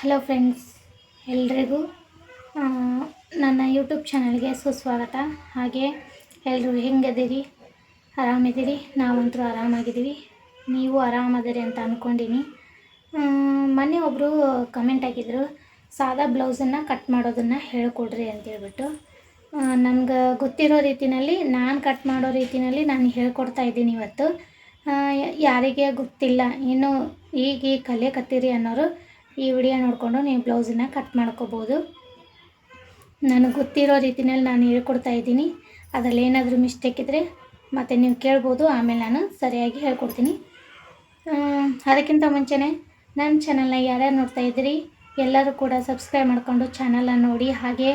Hello friends, ಎಲ್ರಿಗೂ ನನ್ನ YouTube ಚಾನಲ್ಗೆ ಸುಸ್ವಾಗತ. ಹಾಗೆ ಎಲ್ಲರೂ ಹೆಂಗದಿರಿ? ಆರಾಮಿದ್ದೀರಿ ನಾವಂತೂ ಆರಾಮಾಗಿದ್ದೀವಿ. ನೀವು ಆರಾಮದಿರಿ ಅಂತ ಅಂದ್ಕೊಂಡಿನಿ ಮೊನ್ನೆ ಒಬ್ಬರು ಕಮೆಂಟ್ ಹಾಕಿದ್ರು, ಸಾದಾ ಬ್ಲೌಸನ್ನು ಕಟ್ ಮಾಡೋದನ್ನು ಹೇಳ್ಕೊಡ್ರಿ ಅಂತೇಳ್ಬಿಟ್ಟು ನನಗೆ ಗೊತ್ತಿರೋ ರೀತಿಯಲ್ಲಿ ನಾನು ಕಟ್ ಮಾಡೋ ರೀತಿಯಲ್ಲಿ ನಾನು ಹೇಳ್ಕೊಡ್ತಾ ಇದ್ದೀನಿ ಇವತ್ತು. ಯಾರಿಗೆ ಗೊತ್ತಿಲ್ಲ, ಇನ್ನು ಈಗ ಈ ಕಲೆ ಕತ್ತೀರಿ ಅನ್ನೋರು ಈ ವಿಡಿಯೋ ನೋಡಿಕೊಂಡು ನೀವು ಬ್ಲೌಸನ್ನ ಕಟ್ ಮಾಡ್ಕೋಬೋದು. ನನಗೆ ಗೊತ್ತಿರೋ ರೀತಿಯಲ್ಲಿ ನಾನು ಹೇಳ್ಕೊಡ್ತಾ ಇದ್ದೀನಿ. ಅದರಲ್ಲಿ ಏನಾದರೂ ಮಿಸ್ಟೇಕ್ ಇದ್ದರೆ ಮತ್ತು ನೀವು ಕೇಳ್ಬೋದು, ಆಮೇಲೆ ನಾನು ಸರಿಯಾಗಿ ಹೇಳ್ಕೊಡ್ತೀನಿ. ಅದಕ್ಕಿಂತ ಮುಂಚೆನೇ ನನ್ನ ಚಾನಲ್ನ ಯಾರ್ಯಾರು ನೋಡ್ತಾ ಇದ್ದೀರಿ, ಎಲ್ಲರೂ ಕೂಡ ಸಬ್ಸ್ಕ್ರೈಬ್ ಮಾಡಿಕೊಂಡು ಚಾನಲನ್ನು ನೋಡಿ. ಹಾಗೆ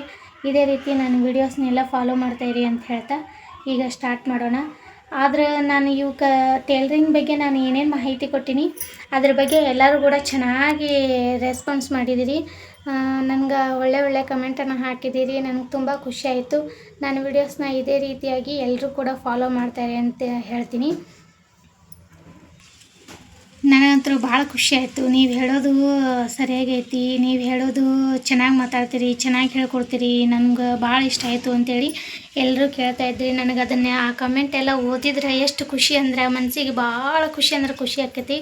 ಇದೇ ರೀತಿ ನಾನು ವೀಡಿಯೋಸ್ನೆಲ್ಲ ಫಾಲೋ ಮಾಡ್ತಾಯಿರಿ ಅಂತ ಹೇಳ್ತಾ ಈಗ ಸ್ಟಾರ್ಟ್ ಮಾಡೋಣ. ಆದ್ರೆ ನಾನು ಇವಕ್ಕೆ ಟೇಲ್ರಿಂಗ್ ಬಗ್ಗೆ ನಾನು ಏನೇನು ಮಾಹಿತಿ ಕೊಟ್ಟೀನಿ, ಅದ್ರ ಬಗ್ಗೆ ಎಲ್ಲರೂ ಕೂಡ ಚೆನ್ನಾಗಿ ರೆಸ್ಪಾನ್ಸ್ ಮಾಡಿದ್ದೀರಿ ನನಗೆ ಒಳ್ಳೆ ಒಳ್ಳೆ ಕಮೆಂಟನ್ನು ಹಾಕಿದ್ದೀರಿ ನನಗೆ ತುಂಬ ಖುಷಿ ಆಯಿತು. ನಾನು ವೀಡಿಯೋಸ್ನ ಇದೇ ರೀತಿಯಾಗಿ ಎಲ್ಲರೂ ಕೂಡ ಫಾಲೋ ಮಾಡ್ತಾರೆ ಅಂತ ಹೇಳ್ತೀನಿ. ನನಗಂತೂ ಭಾಳ ಖುಷಿ ಆಯಿತು. ನೀವು ಹೇಳೋದು ಸರಿಯಾಗೈತಿ, ನೀವು ಹೇಳೋದು ಚೆನ್ನಾಗಿ ಮಾತಾಡ್ತೀರಿ, ಚೆನ್ನಾಗಿ ಹೇಳ್ಕೊಡ್ತೀರಿ, ನನಗೆ ಭಾಳ ಇಷ್ಟ ಆಯಿತು ಅಂತೇಳಿ ಎಲ್ಲರೂ ಕೇಳ್ತಾ ಇದ್ರಿ. ನನಗೆ ಅದನ್ನೇ ಆ ಕಮೆಂಟ್ ಎಲ್ಲ ಓದಿದ್ರೆ ಎಷ್ಟು ಖುಷಿ ಅಂದ್ರೆ ಮನಸ್ಸಿಗೆ ಭಾಳ ಖುಷಿ ಅಂದ್ರೆ ಖುಷಿ ಆಕೈತಿ.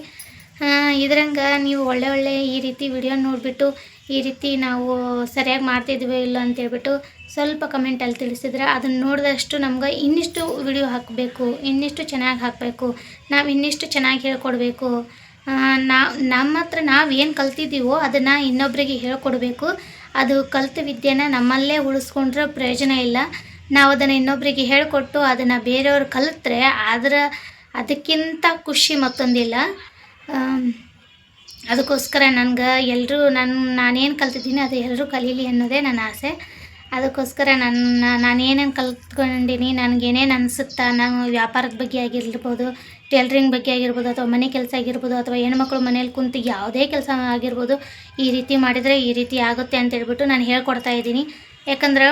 ಇದ್ರಂಗೆ ನೀವು ಒಳ್ಳೆ ಒಳ್ಳೆ ಈ ರೀತಿ ವಿಡಿಯೋ ನೋಡಿಬಿಟ್ಟು ಈ ರೀತಿ ನಾವು ಸರಿಯಾಗಿ ಮಾಡ್ತಿದ್ವಿ ಇಲ್ಲ ಅಂತೇಳ್ಬಿಟ್ಟು ಸ್ವಲ್ಪ ಕಮೆಂಟಲ್ಲಿ ತಿಳಿಸಿದ್ರೆ ಅದನ್ನು ನೋಡಿದಷ್ಟು ನಮ್ಗೆ ಇನ್ನಿಷ್ಟು ವಿಡಿಯೋ ಹಾಕಬೇಕು, ಇನ್ನಿಷ್ಟು ಚೆನ್ನಾಗಿ ಹಾಕಬೇಕು, ನಾವು ಇನ್ನಿಷ್ಟು ಚೆನ್ನಾಗಿ ಹೇಳ್ಕೊಡ್ಬೇಕು. ನಾವು ನಮ್ಮ ಹತ್ರ ನಾವು ಏನು ಕಲ್ತಿದ್ದೀವೋ ಅದನ್ನು ಇನ್ನೊಬ್ಬರಿಗೆ ಹೇಳ್ಕೊಡ್ಬೇಕು. ಅದು ಕಲ್ತ ವಿದ್ಯೆನ ನಮ್ಮಲ್ಲೇ ಉಳಿಸ್ಕೊಂಡ್ರೆ ಪ್ರಯೋಜನ ಇಲ್ಲ. ನಾವು ಅದನ್ನು ಇನ್ನೊಬ್ಬರಿಗೆ ಹೇಳಿಕೊಟ್ಟು ಅದನ್ನು ಬೇರೆಯವ್ರು ಕಲಿತ್ರೆ ಅದರ ಅದಕ್ಕಿಂತ ಖುಷಿ ಮತ್ತೊಂದಿಲ್ಲ. ಅದಕ್ಕೋಸ್ಕರ ನನಗೆ ಎಲ್ಲರೂ ನಾನು, ನಾನೇನು ಕಲ್ತಿದ್ದೀನಿ ಅದು ಎಲ್ಲರೂ ಕಲೀಲಿ ಅನ್ನೋದೇ ನನ್ನ ಆಸೆ. ಅದಕ್ಕೋಸ್ಕರ ನನ್ನ ನಾನೇನೇನು ಕಲ್ತ್ಕೊಂಡಿನಿ ನನಗೇನೇನು ಅನಿಸುತ್ತಾ ನಾನು ವ್ಯಾಪಾರದ ಬಗ್ಗೆ ಆಗಿರ್ಬೋದು, ಟೇಲ್ರಿಂಗ್ ಬಗ್ಗೆ ಆಗಿರ್ಬೋದು, ಅಥವಾ ಮನೆ ಕೆಲಸ ಆಗಿರ್ಬೋದು, ಅಥವಾ ಹೆಣ್ಮಕ್ಳು ಮನೇಲಿ ಕುಂತು ಯಾವುದೇ ಕೆಲಸ ಆಗಿರ್ಬೋದು, ಈ ರೀತಿ ಮಾಡಿದರೆ ಈ ರೀತಿ ಆಗುತ್ತೆ ಅಂತ ಹೇಳ್ಬಿಟ್ಟು ನಾನು ಹೇಳ್ಕೊಡ್ತಾ ಇದ್ದೀನಿ. ಯಾಕಂದ್ರೆ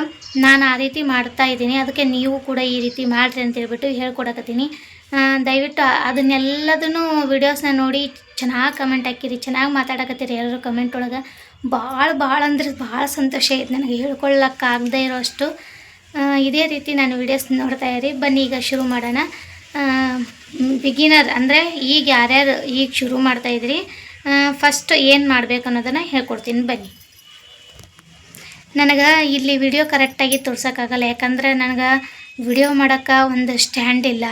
ನಾನು ಆ ರೀತಿ ಮಾಡ್ತಾ ಇದ್ದೀನಿ, ಅದಕ್ಕೆ ನೀವು ಕೂಡ ಈ ರೀತಿ ಮಾಡಿರಿ ಅಂತ ಹೇಳ್ಬಿಟ್ಟು ಹೇಳ್ಕೊಡಕತ್ತೀನಿ. ದಯವಿಟ್ಟು ಅದನ್ನೆಲ್ಲದನ್ನು ವೀಡಿಯೋಸ್ನ ನೋಡಿ ಚೆನ್ನಾಗಿ ಕಮೆಂಟ್ ಹಾಕಿರಿ, ಚೆನ್ನಾಗಿ ಮಾತಾಡಕತ್ತೀರಿ ಎಲ್ಲರೂ ಕಮೆಂಟ್ ಒಳಗೆ. ಭಾಳ ಭಾಳ ಅಂದ್ರೆ ಭಾಳ ಸಂತೋಷ ಐತೆ ನನಗೆ ಹೇಳ್ಕೊಳ್ಳೋಕ್ಕಾಗದೇ ಇರೋಷ್ಟು. ಇದೇ ರೀತಿ ನಾನು ವಿಡಿಯೋಸ್ ನೋಡ್ತಾ ಇರಿ. ಬನ್ನಿ ಈಗ ಶುರು ಮಾಡೋಣ. ಬಿಗಿನರ್ ಅಂದರೆ ಈಗ ಯಾರ್ಯಾರು ಈಗ ಶುರು ಮಾಡ್ತಾ ಇದ್ರಿ ಫಸ್ಟ್ ಏನು ಮಾಡಬೇಕು ಅನ್ನೋದನ್ನು ಹೇಳ್ಕೊಡ್ತೀನಿ. ಬನ್ನಿ. ನನಗೆ ಇಲ್ಲಿ ವಿಡಿಯೋ ಕರೆಕ್ಟಾಗಿ ತೋರ್ಸೋಕ್ಕಾಗಲ್ಲ ಯಾಕಂದ್ರೆ ನನಗೆ ವಿಡಿಯೋ ಮಾಡೋಕ್ಕೆ ಒಂದು ಸ್ಟ್ಯಾಂಡ್ ಇಲ್ಲ.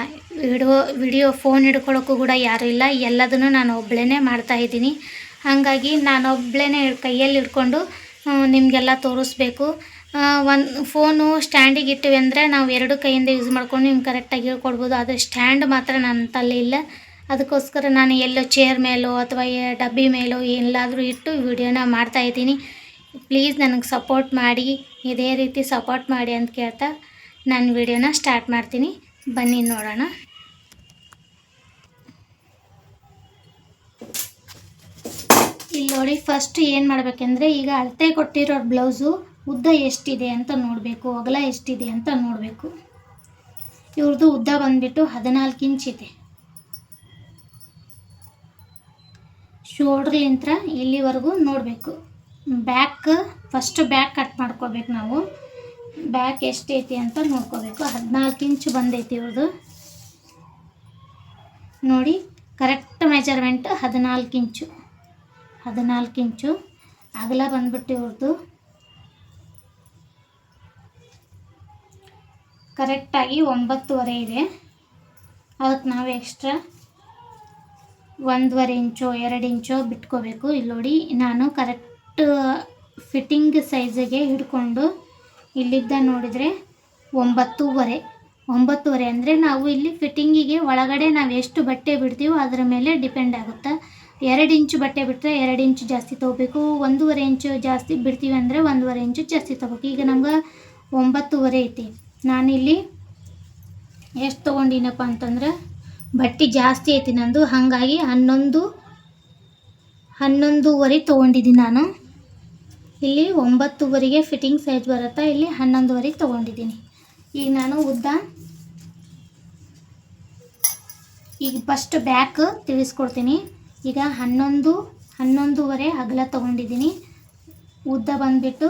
ವಿಡಿಯೋ ವಿಡಿಯೋ ಫೋನ್ ಹಿಡ್ಕೊಳ್ಳೋಕ್ಕೂ ಕೂಡ ಯಾರೂ ಇಲ್ಲ. ಎಲ್ಲದನ್ನು ನಾನು ಒಬ್ಬಳೇ ಮಾಡ್ತಾಯಿದ್ದೀನಿ ಹಾಗಾಗಿ ನಾನು ಒಬ್ಬಳೇ ಕೈಯಲ್ಲಿ ಹಿಡ್ಕೊಂಡು ನಿಮಗೆಲ್ಲ ತೋರಿಸ್ಬೇಕು. ಒಂದು ಫೋನು ಸ್ಟ್ಯಾಂಡಿಗೆ ಇಟ್ಟಿವಿ ಅಂದರೆ ನಾವು ಎರಡು ಕೈಯಿಂದ ಯೂಸ್ ಮಾಡ್ಕೊಂಡು ನಿಮ್ಗೆ ಕರೆಕ್ಟಾಗಿ ಹೇಳ್ಕೊಡ್ಬೋದು. ಅದು ಸ್ಟ್ಯಾಂಡ್ ಮಾತ್ರ ನನ್ನ ತಲೆ ಇಲ್ಲ. ಅದಕ್ಕೋಸ್ಕರ ನಾನು ಎಲ್ಲೋ ಚೇರ್ ಮೇಲೋ ಅಥವಾ ಡಬ್ಬಿ ಮೇಲೋ ಎಲ್ಲಾದರೂ ಇಟ್ಟು ವಿಡಿಯೋನ ಮಾಡ್ತಾಯಿದ್ದೀನಿ ಪ್ಲೀಸ್ ನನಗೆ ಸಪೋರ್ಟ್ ಮಾಡಿ. ಇದೇ ರೀತಿ ಸಪೋರ್ಟ್ ಮಾಡಿ ಅಂತ ಕೇಳ್ತಾ ನಾನು ವಿಡಿಯೋನ ಸ್ಟಾರ್ಟ್ ಮಾಡ್ತೀನಿ. ಬನ್ನಿ ನೋಡೋಣ. ಇಲ್ಲಿ ನೋಡಿ ಫಸ್ಟ್ ಏನು ಮಾಡಬೇಕೆಂದ್ರೆ, ಈಗ ಅಳತೆ ಕೊಟ್ಟಿರೋ ಬ್ಲೌಸು ಉದ್ದ ಎಷ್ಟಿದೆ ಅಂತ ನೋಡಬೇಕು, ಅಗಲ ಎಷ್ಟಿದೆ ಅಂತ ನೋಡಬೇಕು. ಇವ್ರದ್ದು ಉದ್ದ ಬಂದ್ಬಿಟ್ಟು ಹದಿನಾಲ್ಕು ಇಂಚ್ ಇದೆ. ಶೋಲ್ಡ್ರ್ಲಿಂತ್ರ ಇಲ್ಲಿವರೆಗೂ ನೋಡಬೇಕು. ಬ್ಯಾಕ್ ಫಸ್ಟ್ ಬ್ಯಾಕ್ ಕಟ್ ಮಾಡ್ಕೋಬೇಕು ನಾವು. ಬ್ಯಾಕ್ ಎಷ್ಟೈತಿ ಅಂತ ನೋಡ್ಕೋಬೇಕು. ಹದಿನಾಲ್ಕು ಇಂಚ್ ಬಂದೈತಿ ಇವ್ರದ್ದು ನೋಡಿ ಕರೆಕ್ಟ್ ಮೆಜರ್ಮೆಂಟ್ ಹದಿನಾಲ್ಕು ಇಂಚು. ಹದಿನಾಲ್ಕು ಇಂಚು. ಅಗಲ ಬಂದ್ಬಿಟ್ಟು ಇವ್ರದ್ದು ಕರೆಕ್ಟಾಗಿ ಒಂಬತ್ತುವರೆ ಇದೆ. ಅದಕ್ಕೆ ನಾವು ಎಕ್ಸ್ಟ್ರಾ ಒಂದೂವರೆ ಇಂಚೋ, ಎರಡು ಇಂಚೋ ಬಿಟ್ಕೋಬೇಕು. ಇಲ್ಲಿ ನೋಡಿ, ನಾನು ಕರೆಕ್ಟ್ ಫಿಟ್ಟಿಂಗ್ ಸೈಜಿಗೆ ಹಿಡ್ಕೊಂಡು ಇಲ್ಲಿದ್ದ ನೋಡಿದರೆ ಒಂಬತ್ತೂವರೆ. ಒಂಬತ್ತುವರೆ ಅಂದರೆ ನಾವು ಇಲ್ಲಿ ಫಿಟ್ಟಿಂಗಿಗೆ ಒಳಗಡೆ ನಾವು ಎಷ್ಟು ಬಟ್ಟೆ ಬಿಡ್ತೀವೋ ಅದರ ಮೇಲೆ ಡಿಪೆಂಡ್ ಆಗುತ್ತೆ. ಎರಡು ಇಂಚು ಬಟ್ಟೆ ಬಿಟ್ಟರೆ ಎರಡು ಇಂಚು ಜಾಸ್ತಿ ತೊಗೋಬೇಕು. ಒಂದೂವರೆ ಇಂಚು ಜಾಸ್ತಿ ಬಿಡ್ತೀವಿ ಅಂದರೆ ಒಂದೂವರೆ ಇಂಚು ಜಾಸ್ತಿ ತೊಗೋಬೇಕು. ಈಗ ನಮ್ಗೆ ಒಂಬತ್ತುವರೆ ಐತಿ. ನಾನಿಲ್ಲಿ ಎಷ್ಟು ತೊಗೊಂಡಿನಪ್ಪ ಅಂತಂದ್ರೆ ಬಟ್ಟೆ ಜಾಸ್ತಿ ಐತಿ ನಂದು. ಹಾಗಾಗಿ ಹನ್ನೊಂದು, ಹನ್ನೊಂದೂವರೆ ತೊಗೊಂಡಿದ್ದೀನಿ ನಾನು. ಇಲ್ಲಿ ಒಂಬತ್ತುವರೆಗೆ ಫಿಟ್ಟಿಂಗ್ ಸೈಜ್ ಬರುತ್ತಾ? ಇಲ್ಲಿ ಹನ್ನೊಂದುವರೆಗೆ ತೊಗೊಂಡಿದ್ದೀನಿ. ಈಗ ನಾನು ಉದ್ದ, ಈಗ ಫಸ್ಟ್ ಬ್ಯಾಕ್ ತಿಳಿಸ್ಕೊಡ್ತೀನಿ. ಈಗ ಹನ್ನೊಂದು, ಹನ್ನೊಂದುವರೆ ಅಗಲ ತೊಗೊಂಡಿದ್ದೀನಿ. ಉದ್ದ ಬಂದುಬಿಟ್ಟು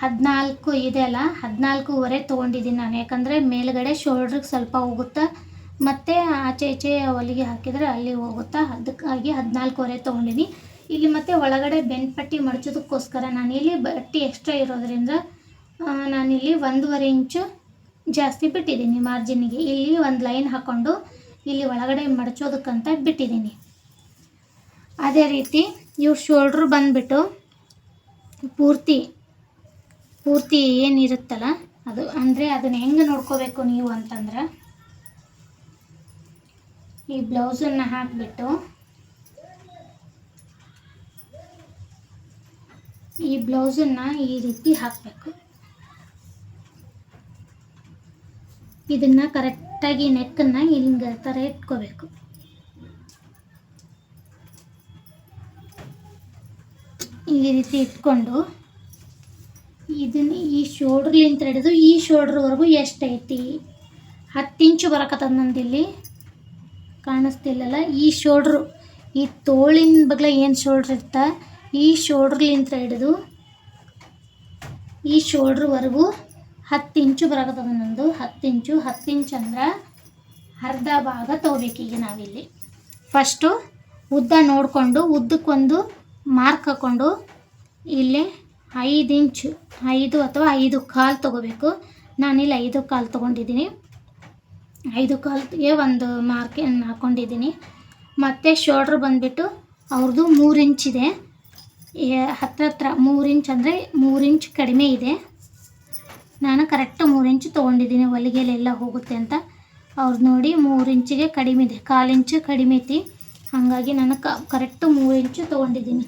ಹದಿನಾಲ್ಕು ಇದೆ ಅಲ್ಲ, ಹದಿನಾಲ್ಕುವರೆ ತೊಗೊಂಡಿದ್ದೀನಿ ನಾನು. ಯಾಕಂದರೆ ಮೇಲ್ಗಡೆ ಶೋಲ್ಡ್ರಿಗೆ ಸ್ವಲ್ಪ ಹೋಗುತ್ತಾ, ಮತ್ತು ಆಚೆ ಈಚೆ ಹೊಲಿಗೆ ಹಾಕಿದರೆ ಅಲ್ಲಿ ಹೋಗುತ್ತಾ? ಅದಕ್ಕಾಗಿ ಹದಿನಾಲ್ಕುವರೆ ತೊಗೊಂಡಿನಿ ಇಲ್ಲಿ ಮತ್ತೆ ಒಳಗಡೆ ಬೆನ್ ಪಟ್ಟಿ ಮಡಚೋದಕ್ಕೋಸ್ಕರ ನಾನಿಲ್ಲಿ ಬಟ್ಟಿ ಎಕ್ಸ್ಟ್ರಾ ಇರೋದ್ರಿಂದ ನಾನಿಲ್ಲಿ ಒಂದೂವರೆ ಇಂಚು ಜಾಸ್ತಿ ಬಿಟ್ಟಿದ್ದೀನಿ ಮಾರ್ಜಿನ್ಗೆ ಇಲ್ಲಿ ಒಂದು ಲೈನ್ ಹಾಕ್ಕೊಂಡು ಇಲ್ಲಿ ಒಳಗಡೆ ಮಡಚೋದಕ್ಕಂತ ಬಿಟ್ಟಿದ್ದೀನಿ. ಅದೇ ರೀತಿ ಇವ್ರ ಶೋಲ್ಡ್ರು ಬಂದುಬಿಟ್ಟು ಪೂರ್ತಿ ಪೂರ್ತಿ ಏನಿರುತ್ತಲ್ಲ ಅದು, ಅಂದರೆ ಅದನ್ನು ಹೆಂಗೆ ನೋಡ್ಕೋಬೇಕು ನೀವು ಅಂತಂದ್ರೆ ಈ ಬ್ಲೌಸನ್ನು ಹಾಕಿಬಿಟ್ಟು ಈ ಬ್ಲೌಸನ್ನು ಈ ರೀತಿ ಹಾಕಬೇಕು. ಇದನ್ನು ಕರೆಕ್ಟಾಗಿ ನೆಕ್ಕನ್ನು ಹಿಂಗೆ ಥರ ಇಟ್ಕೋಬೇಕು. ಈ ರೀತಿ ಇಟ್ಕೊಂಡು ಇದನ್ನ ಈ ಶೋಲ್ಡ್ರ್ಲಿಂತ ಹಿಡಿದು ಈ ಶೋಲ್ಡ್ರ್ವರೆಗೂ ಎಷ್ಟೈತಿ ಹತ್ತು ಇಂಚು ಬರಕತ್ತದ ಇಲ್ಲಿ ಕಾಣಿಸ್ತಿಲ್ಲಲ್ಲ? ಈ ಶೋಲ್ಡ್ರು, ಈ ತೋಳಿನ ಬಗ್ಲ ಏನು ಶೋಲ್ಡ್ರ್ ಇರ್ತಾ? ಈ ಶೋಲ್ಡ್ರ್ಲಿಂತ ಹಿಡಿದು ಈ ಶೋಲ್ಡ್ರ್ವರೆಗೂ ಹತ್ತು ಇಂಚು ಬರಕತ್ತದ ನಂದು. ಹತ್ತು ಇಂಚು ಹತ್ತು ಇಂಚು ಅಂದ್ರೆ ಅರ್ಧ ಭಾಗ ತೊಗೋಬೇಕೀಗ ನಾವಿಲ್ಲಿ. ಫಸ್ಟು ಉದ್ದ ನೋಡಿಕೊಂಡು, ಉದ್ದಕ್ಕೊಂದು ಮಾರ್ಕ್ ಹಾಕ್ಕೊಂಡು ಇಲ್ಲಿ ಐದು ಇಂಚು, ಐದು ಅಥವಾ ಐದು ಕಾಲು ತೊಗೋಬೇಕು. ನಾನಿಲ್ಲಿ ಐದು ಕಾಲು ತೊಗೊಂಡಿದ್ದೀನಿ. ಐದು ಕಾಲಿಗೆ ಒಂದು ಮಾರ್ಕನ್ನು ಹಾಕ್ಕೊಂಡಿದ್ದೀನಿ ಮತ್ತು ಶೋಲ್ಡ್ರ್ ಬಂದುಬಿಟ್ಟು ಅವ್ರದ್ದು ಮೂರು ಇಂಚಿದೆ ಹತ್ರ ಮೂರು ಇಂಚ್ ಅಂದರೆ ಮೂರು ಇಂಚ್ ಕಡಿಮೆ ಇದೆ. ನಾನು ಕರೆಕ್ಟ್ ಮೂರು ಇಂಚು ತೊಗೊಂಡಿದ್ದೀನಿ, ಹೊಲಿಗೆಲೆಲ್ಲ ಹೋಗುತ್ತೆ ಅಂತ. ಅವ್ರು ನೋಡಿ ಮೂರು ಇಂಚಿಗೆ ಕಡಿಮೆ ಇದೆ, ಕಾಲು ಇಂಚು ಕಡಿಮೆ ಐತಿ. ಹಾಗಾಗಿ ನಾನು ಕ ಕರೆಕ್ಟು ಮೂರು ಇಂಚು ತೊಗೊಂಡಿದ್ದೀನಿ.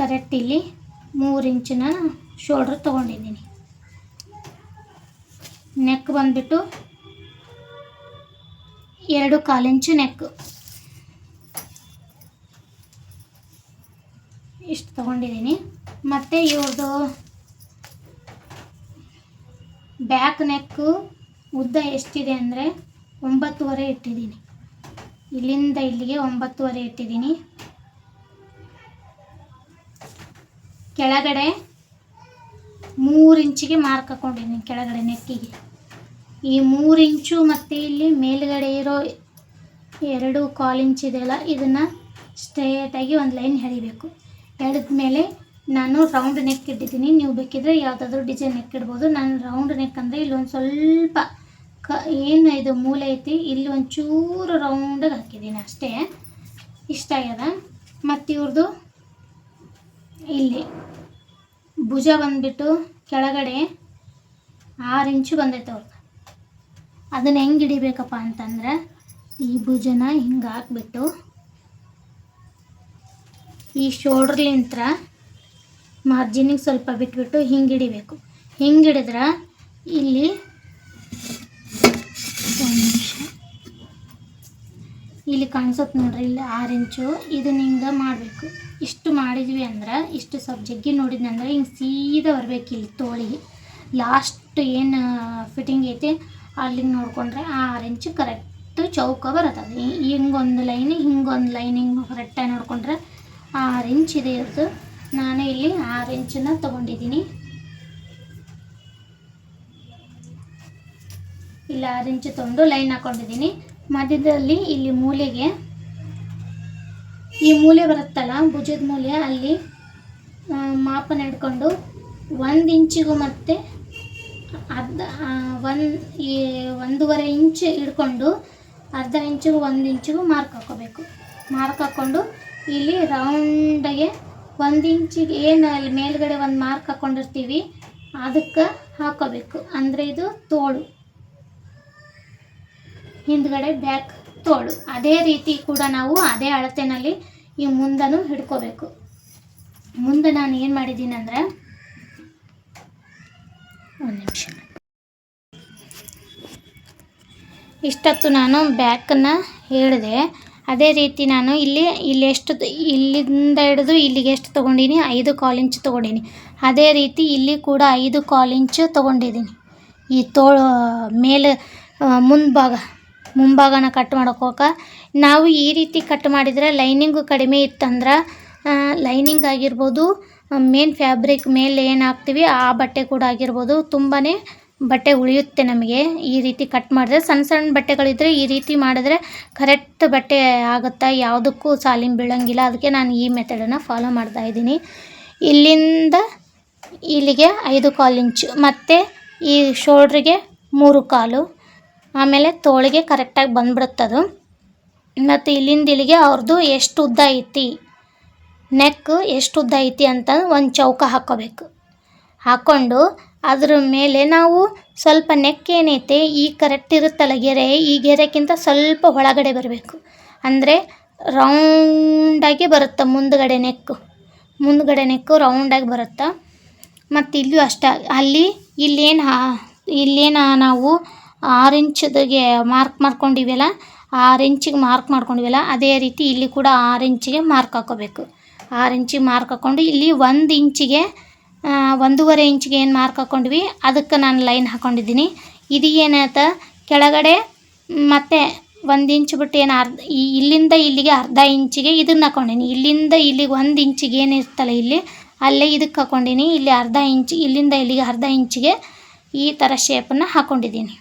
ಕರೆಕ್ಟ್ ಇಲ್ಲಿ ಮೂರು ಇಂಚಿನ ಶೋಲ್ಡ್ರ್ ತೊಗೊಂಡಿದ್ದೀನಿ. ನೆಕ್ ಬಂದುಬಿಟ್ಟು ಎರಡು ಕಾಲು ಇಂಚು ನೆಕ್ ಇಷ್ಟು ತೊಗೊಂಡಿದ್ದೀನಿ. ಮತ್ತು ಇವ್ರದ್ದು ಬ್ಯಾಕ್ ನೆಕ್ಕು ಉದ್ದ ಎಷ್ಟಿದೆ ಅಂದರೆ ಒಂಬತ್ತುವರೆ ಇಟ್ಟಿದ್ದೀನಿ. ಇಲ್ಲಿಂದ ಇಲ್ಲಿಗೆ ಒಂಬತ್ತುವರೆ ಇಟ್ಟಿದ್ದೀನಿ. ಕೆಳಗಡೆ ಮೂರು ಇಂಚಿಗೆ ಮಾರ್ಕ್ ಹಾಕೊಂಡಿದ್ದೀನಿ ಕೆಳಗಡೆ ನೆಕ್ಕಿಗೆ. ಈ ಮೂರು ಇಂಚು ಮತ್ತು ಇಲ್ಲಿ ಮೇಲ್ಗಡೆ ಇರೋ ಎರಡು ಕಾಲು ಇಂಚ್ ಇದೆಯಲ್ಲ ಇದನ್ನು ಸ್ಟ್ರೇಟಾಗಿ ಒಂದು ಲೈನ್ ಎಳಿಬೇಕು. ಎಳೆದ ಮೇಲೆ ನಾನು ರೌಂಡ್ ನೆಕ್ ಇಟ್ಟಿದ್ದೀನಿ. ನೀವು ಬೇಕಿದ್ರೆ ಯಾವುದಾದ್ರೂ ಡಿಸೈನ್ ನೆಕ್ ಇಡ್ಬೋದು. ನಾನು ರೌಂಡ್ ನೆಕ್ ಅಂದರೆ ಇಲ್ಲಿ ಒಂದು ಸ್ವಲ್ಪ ಕ, ಏನು ಇದು ಮೂಲೆ ಐತಿ, ಇಲ್ಲಿ ಒಂಚೂರು ರೌಂಡಾಗಿ ಹಾಕಿದ್ದೀನಿ ಅಷ್ಟೇ. ಇಷ್ಟ ಆಗ್ಯದ? ಮತ್ತು ಇವ್ರದ್ದು ಇಲ್ಲಿ ಭುಜ ಬಂದುಬಿಟ್ಟು ಕೆಳಗಡೆ ಆರು ಇಂಚು ಬಂದೈತೆ ಅವ್ರದ್ದು ಅದನ್ನು ಹೆಂಗೆ ಹಿಡಿಬೇಕಪ್ಪ ಅಂತಂದ್ರೆ ಈ ಭುಜನ ಹಿಂಗೆ ಹಾಕ್ಬಿಟ್ಟು ಈ ಶೋಲ್ಡ್ರ್ಲಿಂತ್ರ ಮಾರ್ಜಿನಿಗೆ ಸ್ವಲ್ಪ ಬಿಟ್ಬಿಟ್ಟು ಹಿಂಗೆ ಹಿಡಿಬೇಕು. ಹಿಂಗೆ ಹಿಡಿದ್ರೆ ಇಲ್ಲಿ ಇಲ್ಲಿ ಕಾಣಿಸುತ್ತೆ ನೋಡ್ರಿ, ಇಲ್ಲಿ ಆರು ಇಂಚು ಇದನ್ನ ಮಾಡಬೇಕು. ಇಷ್ಟು ಮಾಡಿದ್ವಿ ಅಂದ್ರೆ, ಇಷ್ಟು ಸ್ವಲ್ಪ ಜಗ್ಗಿ ನೋಡಿದ್ವಿ ಅಂದ್ರೆ ಹಿಂಗೆ ಸೀದಾ ಬರಬೇಕು ಇಲ್ಲಿ ತೋಳಿಗೆ. ಲಾಸ್ಟ್ ಏನು ಫಿಟ್ಟಿಂಗ್ ಐತೆ ಅಲ್ಲಿಗೆ ನೋಡಿಕೊಂಡ್ರೆ ಆರು ಇಂಚು ಕರೆಕ್ಟ್ ಚೌಕ ಬರುತ್ತದೆ. ಹಿಂಗೊಂದು ಲೈನ್ ಹಿಂಗೊಂದು ಲೈನ್ ಹಿಂಗೆ ಕರೆಕ್ಟಾಗಿ ನೋಡಿಕೊಂಡ್ರೆ ಆರು ಇಂಚ್ ಇದೆ ಇರೋದು. ನಾನು ಇಲ್ಲಿ ಆರು ಇಂಚನ್ನ ತೊಗೊಂಡಿದ್ದೀನಿ. ಇಲ್ಲಿ ಆರು ಇಂಚ್ ತೊಗೊಂಡು ಲೈನ್ ಹಾಕೊಂಡಿದ್ದೀನಿ. ಮಧ್ಯದಲ್ಲಿ ಇಲ್ಲಿ ಮೂಲೆಗೆ, ಈ ಮೂಲೆ ಬರುತ್ತಲ್ಲ, ಭುಜದ ಮೂಲೆ, ಅಲ್ಲಿ ಮಾಪನ ಹಿಡ್ಕೊಂಡು ಒಂದು ಇಂಚಿಗೂ ಮತ್ತು ಅರ್ಧ ಒಂದು ಈ ಒಂದೂವರೆ ಇಂಚ್ ಹಿಡ್ಕೊಂಡು, ಅರ್ಧ ಇಂಚಿಗೂ ಒಂದು ಇಂಚಿಗೂ ಮಾರ್ಕ್ ಹಾಕೋಬೇಕು ಮಾರ್ಕ್ ಹಾಕ್ಕೊಂಡು ಇಲ್ಲಿ ರೌಂಡಗೆ ಒಂದು ಇಂಚಿಗೆ ಏನು ಅಲ್ಲಿ ಮೇಲ್ಗಡೆ ಒಂದು ಮಾರ್ಕ್ ಹಾಕ್ಕೊಂಡಿರ್ತೀವಿ ಅದಕ್ಕೆ ಹಾಕೋಬೇಕು ಅಂದರೆ ಇದು ತೋಳು. ಹಿಂದ್ಗಡೆ ಬ್ಯಾಕ್ ತೋಳು. ಅದೇ ರೀತಿ ಕೂಡ ನಾವು ಅದೇ ಅಳತೆನಲ್ಲಿ ಈ ಮುಂದನೂ ಹಿಡ್ಕೋಬೇಕು. ಮುಂದೆ ನಾನು ಏನು ಮಾಡಿದ್ದೀನಿ ಅಂದರೆ ಒಂದು ನಿಮಿಷ. ಇಷ್ಟೊತ್ತು ನಾನು ಬ್ಯಾಕನ್ನ ಹೇಳಿದೆ. ಅದೇ ರೀತಿ ನಾನು ಇಲ್ಲಿ ಇಲ್ಲಿ ಎಷ್ಟು ಇಲ್ಲಿಂದ ಹಿಡಿದು ಇಲ್ಲಿಗೆ ಎಷ್ಟು ತೊಗೊಂಡಿನಿ? ಐದು ಕಾಲ್ ಇಂಚ್ ತೊಗೊಂಡಿನಿ. ಅದೇ ರೀತಿ ಇಲ್ಲಿ ಕೂಡ ಐದು ಕಾಲ್ ಇಂಚ್ ತೊಗೊಂಡಿದ್ದೀನಿ ಈ ತೋಳು ಮೇಲೆ ಮುಂಭಾಗ, ಮುಂಭಾಗನ ಕಟ್ ಮಾಡೋಕೆ ಹೋಗ ನಾವು ಈ ರೀತಿ ಕಟ್ ಮಾಡಿದರೆ ಲೈನಿಂಗು ಕಡಿಮೆ ಇತ್ತಂದ್ರೆ ಲೈನಿಂಗ್ ಆಗಿರ್ಬೋದು ಮೇನ್ ಫ್ಯಾಬ್ರಿಕ್ ಮೇಲೆ ಏನು ಹಾಕ್ತೀವಿ, ಆ ಬಟ್ಟೆ ಕೂಡ ಆಗಿರ್ಬೋದು. ತುಂಬಾ ಬಟ್ಟೆ ಉಳಿಯುತ್ತೆ ನಮಗೆ ಈ ರೀತಿ ಕಟ್ ಮಾಡಿದ್ರೆ. ಸಣ್ಣ ಸಣ್ಣ ಬಟ್ಟೆಗಳಿದ್ದರೆ ಈ ರೀತಿ ಮಾಡಿದ್ರೆ ಕರೆಕ್ಟ್ ಬಟ್ಟೆ ಆಗುತ್ತಾ? ಯಾವುದಕ್ಕೂ ಸಾಲಿನ ಬೀಳೋಂಗಿಲ್ಲ. ಅದಕ್ಕೆ ನಾನು ಈ ಮೆಥಡನ್ನು ಫಾಲೋ ಮಾಡ್ತಾ ಇದ್ದೀನಿ. ಇಲ್ಲಿಂದ ಇಲ್ಲಿಗೆ ಐದು ಕಾಲು ಇಂಚು. ಮತ್ತು ಈ ಶೋಲ್ಡ್ರಿಗೆ ಮೂರು ಕಾಲು. ಆಮೇಲೆ ತೋಳಿಗೆ ಕರೆಕ್ಟಾಗಿ ಬಂದ್ಬಿಡುತ್ತದು. ಮತ್ತು ಇಲ್ಲಿಂದ ಇಲ್ಲಿಗೆ ಅವ್ರದ್ದು ಎಷ್ಟು ಉದ್ದ ಐತಿ? ನೆಕ್ ಎಷ್ಟು ಉದ್ದ ಐತಿ ಅಂತ ಒಂದು ಚೌಕ ಹಾಕ್ಕೋಬೇಕು ಹಾಕ್ಕೊಂಡು ಅದ್ರ ಮೇಲೆ ನಾವು ಸ್ವಲ್ಪ ನೆಕ್ ಏನೈತೆ, ಈ ಕರೆಕ್ಟ್ ಇರುತ್ತಲ್ಲ ಗೆರೆ, ಈ ಗೆರೆಕ್ಕಿಂತ ಸ್ವಲ್ಪ ಒಳಗಡೆ ಬರಬೇಕು. ಅಂದರೆ ರೌಂಡಾಗಿ ಬರುತ್ತೆ ಮುಂದ್ಗಡೆ ನೆಕ್ಕು ಮುಂದ್ಗಡೆ ನೆಕ್ಕು ರೌಂಡಾಗಿ ಬರುತ್ತೆ? ಮತ್ತು ಇಲ್ಲೂ ಅಷ್ಟೇ, ಅಲ್ಲಿ ಇಲ್ಲೇನು ಹಾ, ಇಲ್ಲೇನು ನಾವು ಆರು ಇಂಚದಗೆ ಮಾರ್ಕ್ ಮಾಡ್ಕೊಂಡಿವಲ್ಲ, ಆರು ಇಂಚಿಗೆ ಮಾರ್ಕ್ ಮಾಡ್ಕೊಂಡಿವಲ್ಲ, ಅದೇ ರೀತಿ ಇಲ್ಲಿ ಕೂಡ ಆರು ಇಂಚಿಗೆ ಮಾರ್ಕ್ ಹಾಕ್ಕೋಬೇಕು ಆರು ಇಂಚಿಗೆ ಮಾರ್ಕ್ ಹಾಕ್ಕೊಂಡು ಇಲ್ಲಿ ಒಂದು ಇಂಚಿಗೆ ಒಂದೂವರೆ ಇಂಚಿಗೆ ಏನು ಮಾರ್ಕ್ ಹಾಕ್ಕೊಂಡ್ವಿ ಅದಕ್ಕೆ ನಾನು ಲೈನ್ ಹಾಕ್ಕೊಂಡಿದ್ದೀನಿ ಇದು ಏನಾಯ್ತ? ಕೆಳಗಡೆ ಮತ್ತೆ ಒಂದು ಇಂಚು ಬಿಟ್ಟು ಏನು ಅರ್ಧ ಇಲ್ಲಿಂದ ಇಲ್ಲಿಗೆ ಅರ್ಧ ಇಂಚಿಗೆ ಇದನ್ನು ಹಾಕ್ಕೊಂಡೀನಿ ಇಲ್ಲಿಂದ ಇಲ್ಲಿಗೆ ಒಂದು ಇಂಚಿಗೆ ಏನು ಇರ್ತಲ್ಲ ಇಲ್ಲಿ, ಅಲ್ಲೇ ಇದಕ್ಕೆ ಹಾಕ್ಕೊಂಡೀನಿ ಇಲ್ಲಿ ಅರ್ಧ ಇಂಚು, ಇಲ್ಲಿಂದ ಇಲ್ಲಿಗೆ ಅರ್ಧ ಇಂಚಿಗೆ ಈ ಥರ ಶೇಪನ್ನು ಹಾಕ್ಕೊಂಡಿದ್ದೀನಿ